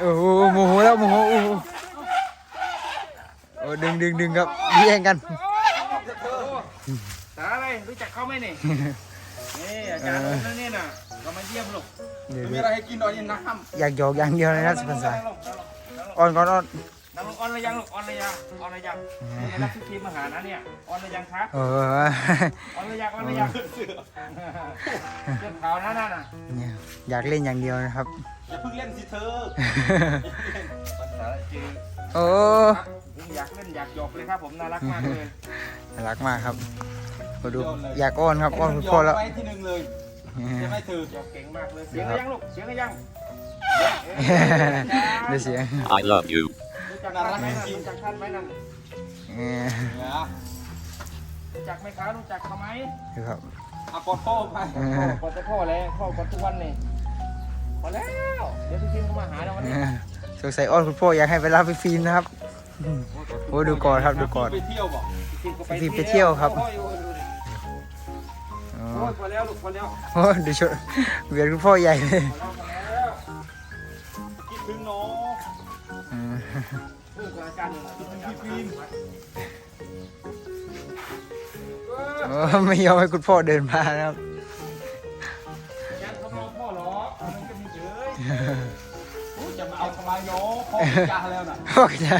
โอ้โหโมโหแล้วโมโหโอ้โหโอ้ดึงดึงดึงครับแย่งกันตาอะไรรู้จักเขาไหมนี่นี่อาจารย์นั่นนี่น่ะเรามาเยี่ยมลูกเดี๋ยวมีเดี๋ยวอะไรให้กินหน่อยนี่น้ำอยากหยอกอย่างเดียวเลยนะสุพรรณสายอ่อนก่อนอ่อนนั่งลง ออนระยังลูกออนระยังออนระยังนี่รับที่ทีมมาหานะเนี่ยออนระยังครับเออออนระยังออนระยังเสื้อขาวนั่นน่ะเนี่ยอยากเล่นอย่างเดียวนะครับอย่าเพิ่งเล่นสิเธอภาษาจีนโอ้ผมอยากเล่นอยากหยอกเลยครับผมน่ารักมากเลยน่ารักมากครับมาดูอยากอ้อนครับอ้อนคุณพ่อแล้วไว้ที่หนึ่งเลยใช่ไหมเธอหยอกเก่งมากเลยเสียงอะไรยังลูกเสียงอะไรยังได้เสียง I love you. รู้จักท่านไหมนั่นรู้จักท่านไหมนั่นเออเนี่ยรู้จักไหมครับรู้จักเขาไหมดูครับเอากอดพ่อไปเออพ่อจะพ่อแล้วพ่อกดทุกวันนี่พอแล้ว เดี๋ยวพี่พิมเขามาหาเราวันเอนี้อสงสัยอ้อนคุณพ่ออยากให้ไปรับไปฟิล์มนะครับโอ้ดูก่อนครับดูก่อนไปเที่ยวบอกพี่พิมก็พี่ไปเที่ยวครับโอ้ยโอ้ยดูดิอ๋อโอ้ยพอแล้วลูกพอแล้วโอ้ดูชุดเบียดคุณพ่อใหญ่เลย ไม่ยอมให้คุณพ่อเดินมานะครับอาจารย์เขาไม่เอาพ่อหรอกมันก็มีเฉยโอ้ยจะมาเอาทำไมน้องพ่อจ้าแล้วน่ะพ่อจะ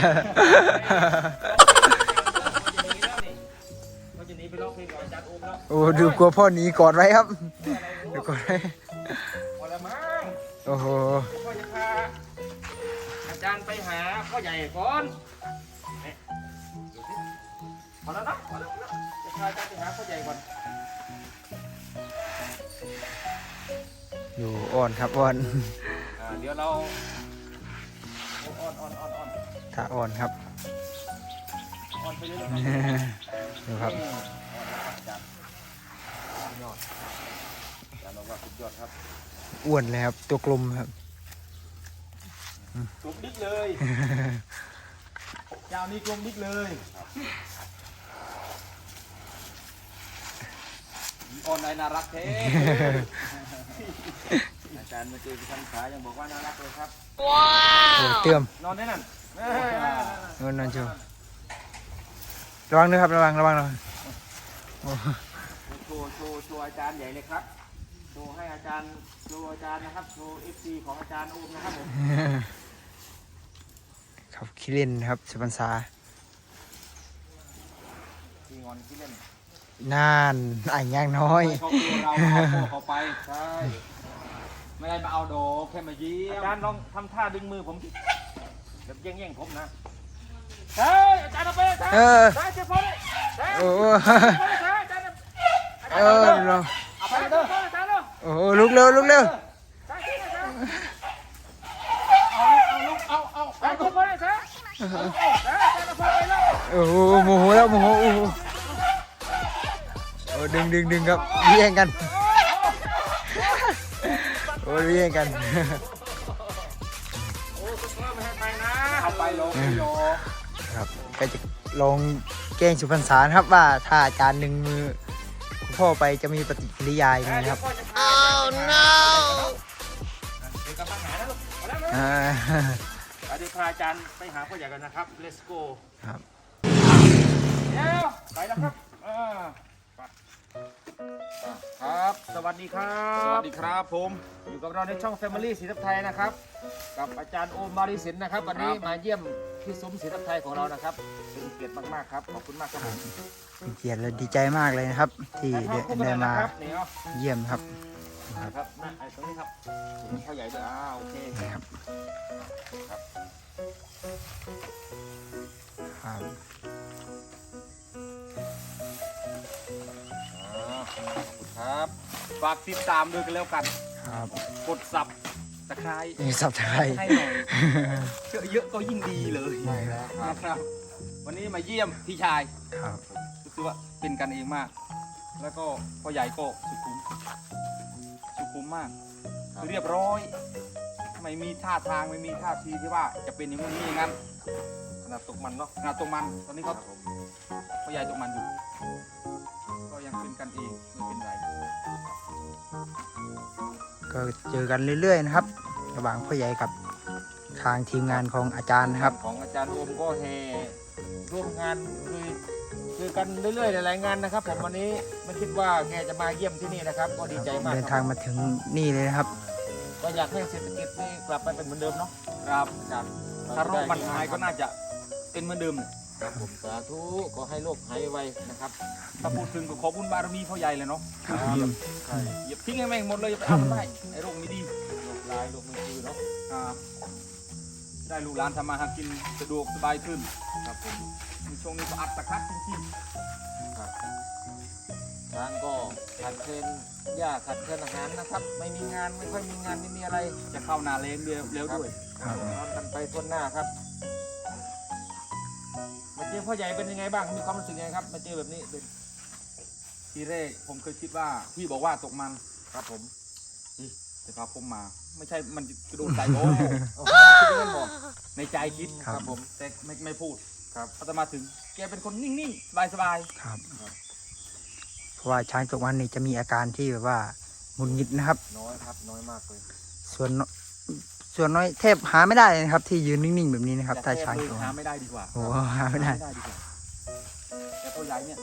เขาจะหนีไปร้องเพลงกับอาจารย์โอมแล้วโอ้ดูกลัวพ่อหนีกอดไว้ครับดูกอดไว้พอแล้วมั้งโอ้โห หาพ่อใหญ่ก่อนเนี่ยดูสิพอแล้วนะพอแล้วพอแล้วจะพาอาจารย์ไปหาพ่อใหญ่ก่อนอยู่อ่อนครับอ่อน อ่าเดี๋ยวเราโอ้อ่อนอ่อนอ่อนอ่อนถ้าอ่อนครับ อ่อนไปเรื่อยๆดูครับอืมอาจารย์สุดยอดอาจารย์บอกว่าสุดยอดครับ อ้วนเลยครับ ตัวกลมครับ กลมดิ๊กเลยเจ้านี้กลมดิ๊กเลยออนไลน์น่ารักเท่อาจารย์มาเจอพี่ทันขายังบอกว่าน่ารักเลยครับโอ้เติมนอนได้นั่นเอ้ยนอนนอนชูระวังด้วยครับระวังระวังระวังโอ้โชว์โชว์โชว์อาจารย์ใหญ่เลยครับ โชว์ให้อาจารย์โชว์อาจารย์นะครับโชว์เอฟซีของอาจารย์โอมนะครับผมครับคิเล่นครับสปันซาทีงอนที่เล่นนานอ่างย่างน้อยเขาตัวเราเอาพ่อเขาไปใช่ไม่ได้มาเอาดอกแค่มาเยี่ยอามจารย์ลองทำท่าดึงมือผมดิแบบแย่งๆผมนะเฮ้ยอาจารย์เอาไปอาจารย์เอออาจารย์เจ็บพ่อเลยอาจารย์โอ้อาจารย์อาจารย์เออลองเอาไปเถอะอาจารย์เนาะโอ้ลุกเร็วลุกเร็วอาจารย์อาจารย์เอาลูกเอาเอาอาจารย์เจ็บพ่อเอาจารย์อาจารย์เอาไปแล้วโอ้โหโมโหแล้วโมโหโอ้โหดึงดึงดึงครับแย่งกันโอ้แย่งกันโอ้ซุปเปอร์ไม่ให้ไปนะเอาไปลงไม่ลงครับก็จะลองแกล้งสุพรรณสารครับว่าถ้าอาจารย์หนึ่งมือพ่อไปจะมีปฏิกิริยายังไงครับ no เดี๋ยวกลับมาหานะลูกเอาแล้วนะอ่าเดี๋ยวพาอาจารย์ไปหาพ่อใหญ่กันนะครับ let's go ครับ เดี๋ยวไปแล้วครับอ่าไปครับ สวัสดีครัสวับสดีครับผม อยู่กับเราในช่อง Family สีทับไทยนะครับ กับอาจารย์โอมบาริสินนะครับ วันนี้ครับ มาเยี่ยมที่ซุ้มสีทับไทยของเรานะครับเป็นเกียรติมากๆครับ ขอบคุณมากครับผมเป็นเกียรติและดีใจมากเลยนะครับ ที่ถ่ายภาได้พคู่กันได้เลยนะมาครับนี่เอาเยี่ยมครับ ครับนั่นไอ้ตรงนี้ครับพ่อใหญ่ด้วยอ่าโอเคครับครับครับอ่าขอบคุณครับฝากติดตามด้วยกันแล้วกัน ครับกดสับตะไคร้มีสับไทยให้หน่อยเยอะเยอะๆก็ยิ่งดีเลยใช่แล้วครับครับ วันนี้มาเยี่ยมพี่ชาย ครับ รู้สึกว่าเป็นกันเองมาก แล้วก็พ่อใหญ่ก็สุขุม สุขุมมากคือเรียบร้อย ไม่มีท่าทางไม่มีท่าทีที่ว่าจะเป็นอย่างนู้นนี้อย่างนั้นขนาดตกมันเนาะงานตรงมันตอนนี้เขาพ่อใหญ่ตรงมันอยู่ ก็ยังเป็นกันเองไม่เป็นไรก็เจอกันเรื่อยๆนะครับคระหว่างพ่อใหญ่กับทางทีมงานของอาจารย์นะครับ ของอาจารย์โอมก็แห่ร่วมงานคือเจอกันเรื่อยๆหลายๆงานนะครับผมวันนี้ไม่คิดว่าแกจะมาเยี่ยมที่นี่นะครับ ก็ดีใจมากเดินคทารังบมาถึงนี่เลยนะครับ ก็อยากให้เศรษฐกิจนี่กลับไปเป็นเหมือนเดิมเนาะครับอาจารย์ถ้าโรคมันหายก็น่าจะเป็นเหมือนเดิมครับผมสาธุขอให้โรคหายไวนะครับถ้าพูดถึงก็ขอบุญบารมีพ่อใหญ่เลยเนาะครับใช่เหยียบทิ้งให้แม่งหมดเลยอย่าไปเอามันได้ไอ้โรคไม่ดีโรคร้ายโรคมือคือเนาะครับ ได้ลูกหลานทำมาหากินสะดวกสบายขึ้นครับผมในช่วงนี้ก็อัดตะคัดจริงครับทางก็ขาดเคินหญ้าขาดเคินอาหารนะครับ ไม่มีงานไม่ค่อยมีงานไม่มีอะไรจะเข้านาเลงเดียวเร็วด้วยครับนอนกันไปทั่วหน้าครับมาเจอพ่อใหญ่เป็นยังไงบ้างมีความรู้สึกยังไงครับมาเจอแบบนี้เป็นทีแรกผมเคยคิดว่าพี่บอกว่าตกมันครับผม แต่พอผมมา ไม่ใช่มันจะกระโดดใส่โอ้โอ้โหคิดเงินบอกในใจคิดครับผมแต่ไม่ไม่พูดครับพอจะมาถึง แกเป็นคนนิ่งๆ สบายครับ เพราะว่าช้างตกมันนี่จะมีอาการที่แบบว่าหงุดหงิดนะครับ น้อยครับน้อยมากเลยส่วนน้อยส่วนน้อยแทบหาไม่ได้เลยนะครับ ที่ยืนนิ่งๆแบบนี้นะครับๆถ้าแต่ช้างเลยตกหามันไม่ได้ดีกว่าโอ้โหหาไม่ได้ ดีกว่าแต่ตัวใหญ่เนี่ย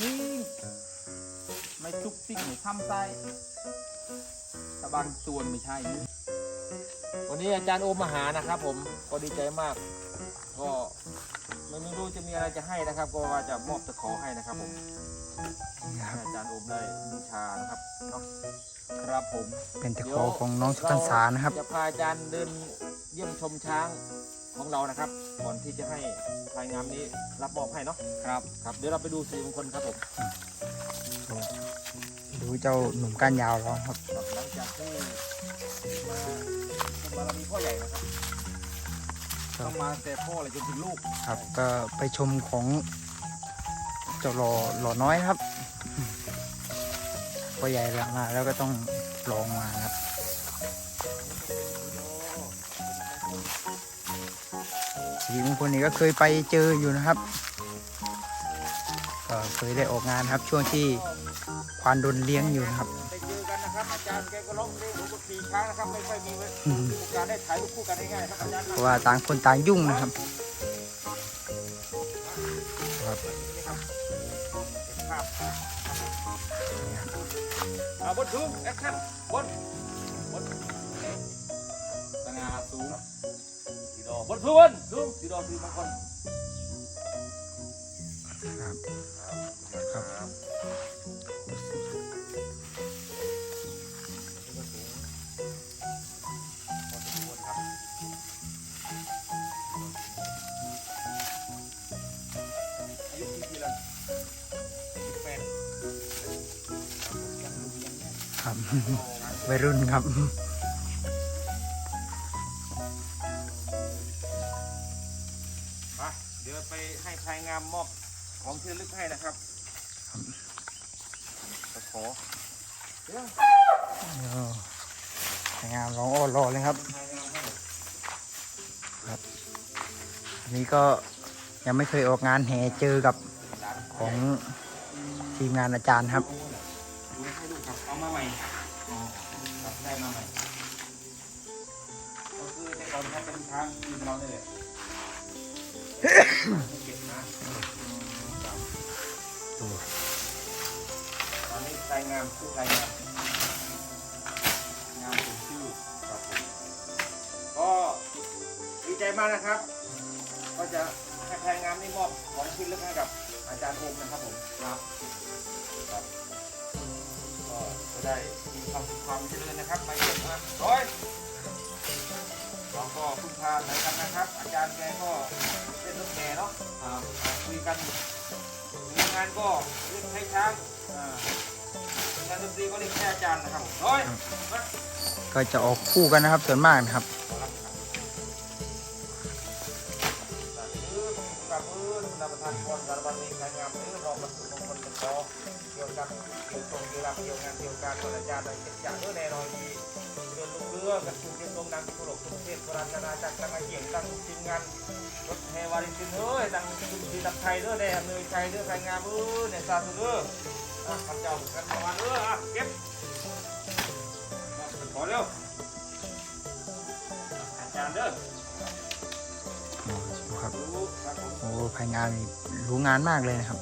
นิ่งไม่จุกจิกไม่ทำใจ แต่บางส่วนไม่ใช่ วันนี้อาจารย์โอมมาหานะครับ ผมก็ดีใจมาก ก็ไม่ไม่รู้จะมีอะไรจะให้นะครับ ก็ว่าจะมอบตะขอให้นะครับ ผมนี่ครับให้อาจารย์โอมได้บูชานะครับเนาะครับผมเป็นตะขอของน้องสุพรรษานะครับจะพาอาจารย์เดินเยี่ยมชมช้างของเรานะครับ ก่อนที่จะให้พลายงามนี้รับมอบให้เนาะครับครับ เดี๋ยวเราไปดูสีมงคลครับผมดูเจ้าหนุ่มก้านยาวเราครับ มบารมีพ่อใหญ่นะครับต้องมาแต่พ่อเลยจนถึงลูกครับก็ไปชมของเจ้าหล่อหล่อน้อยนะครับพอใหญ่ละมาแล้วก็ต้องลองมาครับสีมงคลนี่ก็เคยไปเจออยู่นะครับก็เคยได้ออกงานครับช่วงที่ควานดนเลี้ยงอยู่นะครับ งผมก็ขี่ช้างนะครับไม่ค่อยมีเวลาโอกาสได้ถ่ายรูปคู่กันง่ายๆครับอาจารย์เพราะว่าต่างคนต่างยุ่งนะครับครับภาพอ่าบนทุ่งแอคชั่นบนบนสง่าสูงสีดอกบนทุ่งทุ่งสีดอกสีมงคลครับครับ วัยรุ่นครับมาเดี๋ยวไปให้พลายงามมอบของที่ระลึกให้นะครับตะขอเดี๋ยวโอ้สวยงามร้องโอ้รอเลยครับพลายงามให้อันนี้ก็ยังไม่เคยออกงานแห่เจอกับหลานของทีมงานอาจารย์ครับ นเขาเป็นช้างทีมเราเนี่ยแหละเก็บนะครับตอนนี้พลายงามชื่อพลายงามงานผมชื่อครับผมก็ดีใจมากนะครับ ก็จะให้แพงงานนี่มอบของที่ระลึกให้กับอาจารย์โอมนะครับผมครับครับก็จะได้มีความสุขความเจริญนะครับมาเยี่ยมมาโอ้ย เราก็พึ่งพาอะไรกันนะครับ อาจารย์แกก็เป็นรถแห่เนาะอ่าคุยกันมีงานก็เรียกให้ช้างอ่างานดนตรีก็เรียกแค่อาจารย์นะครับผมโอ้ยมาก็จะออกคู่กันนะครับส่วนมากนะครับสาธุกับมือคุณประทานพรสารวันนี้ใครงามเออรองบรรจุมงคลเป็นขอเกี่ยวกับเกี่ยวตรงเกี่ยวกับเกี่ยวงานเกี่ยวการอาจารย์อะไรเจ็ดอย่างเออแน่นอนดีเดินลูกเรือกันชุมเทียนตรงดังตุลกทุกเทศโบราณนาจักรตั้งไอเกี่ยงตังทุกทีมงานรถแห่วารินตินเอ้ยตังทุกทีตับไทยเด้อแน่เนยไทยเด้อใครงามเออเนี่ยสาธุเด้ออะข้าพเจ้ากันประมาณเอออะเก็บขอเร็วารย์เด้อโอ้ครับโอ้ภายงานรู้งานมากเลยนะครับ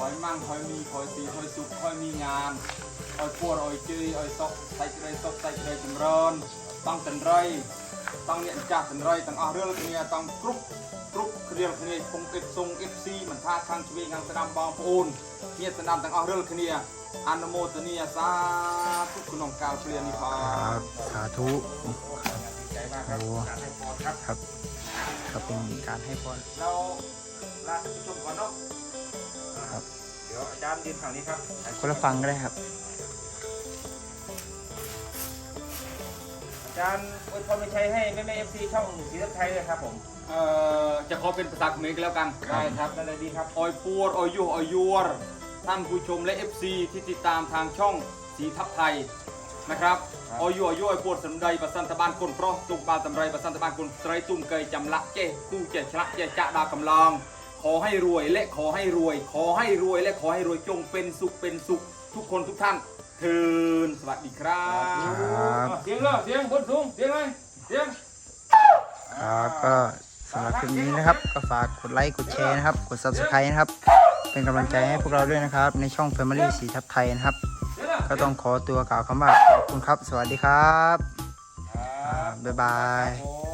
คอยมั่งคอยมีคอยสีคอยสุขคอยมีงานคอยปวดคอยจือคอยซอกใส่ใจซอกใส่ใจจำเริญต้องตันไรต้องเนี่ยจ่าตันไรต้องเอาเรื่องเนี่ยต้องกรุ๊ปกรุ๊ปเคลียร์เคลียร์คงเก็บทรงเอฟซีเหมือนท่าทางชีวิตงานสนามบอลปูนเนี่ยสนามต้องเอาเรื่องเนี่ยอนุโมทนีสาธุคุณน้องการเปลี่ยนนี่พรัสาธุครับกรให้พรครับครับ ครับเป็นการให้พรเราลาท่านผู้ชมก่อนเนาะ เดี๋ยวอาจารย์ยืนฝั่งนี้ครับคนละฟังก็ได้ครับ อาจารย์อวยพรไม่ใช้ให้แม่แม่เอฟซีช่องสีทับไทยเลยครับผม เอ่อจะขอเป็นภาษาเขมรกันแล้วกันได้ครับได้เลยดีครับ ออยปวดออยยุออยยวรท่านผู้ชมและ FC ที่ติดตามทางช่องสีทับไทยนะครับครับออยยุออยยวออยปวดสำใดประสันตบานคนเพราะตุกบาตำไรประสันตบานคนไตรตุ่มเกยจำละเจ้กู้เจ้ชละเจ้จะดากำลัง ขอให้รวยและขอให้รวย ขอให้รวยและขอให้รวยจงเป็นสุขเป็นสุข ทุกคนทุกท่านเทินสวัสดีครับครับเสียงเลยเสียงบนสูงเสียงเลยเสียง ครับก็สำหรับคลิปนี้นะครับ ก็ฝากกดไลค์กดแชร์นะครับ กด subscribe นะครับ เป็นกำลังใจให้พวกเราด้วยนะครับ ในช่อง Family สีทับไทยนะครับเสียงเลยก็ต้องขอตัวกล่าวคำว่าขอบคุณครับ สวัสดีครับ ครับบ๊ายบายผม